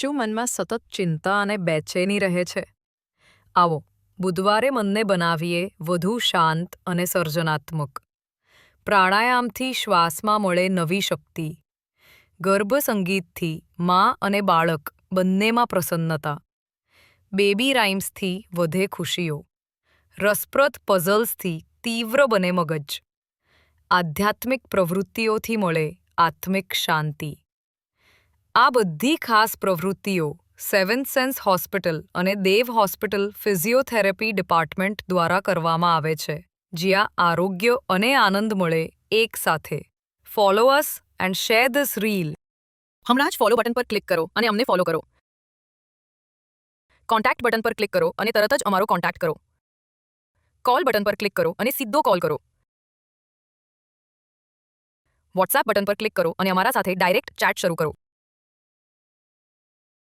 શું મનમાં સતત ચિંતા અને બેચેની રહે છે? આવો, બુધવારે મનને બનાવીએ વધુ શાંત અને સર્જનાત્મક. પ્રાણાયામથી શ્વાસમાં મળે નવી શક્તિ. ગર્ભ સંગીતથી મા અને બાળક બંનેમાં પ્રસન્નતા. બેબી રાઇમ્સથી વધે ખુશીઓ. રસપ્રદ પઝલ્સથી તીવ્ર બને મગજ. આધ્યાત્મિક પ્રવૃત્તિઓથી મળે આત્મિક શાંતિ. આ બધી ખાસ પ્રવૃત્તિઓ સેવન્થ સેન્સ હોસ્પિટલ અને દેવ હોસ્પિટલ ફિઝિયોથેરાપી ડિપાર્ટમેન્ટ દ્વારા કરવામાં આવે છે, જ્યાં આરોગ્ય અને આનંદ મળે એક સાથે. Follow us and share this reel હમણાં જ ફોલો બટન પર ક્લિક કરો અને અમને ફોલો કરો. કોન્ટેક્ટ બટન પર ક્લિક કરો અને તરત જ અમારો કોન્ટેક્ટ કરો. કોલ બટન પર ક્લિક કરો અને સીધો કોલ કરો. વોટ્સએપ બટન પર ક્લિક કરો અને અમારા સાથે ડાયરેક્ટ ચેટ શરૂ કરો.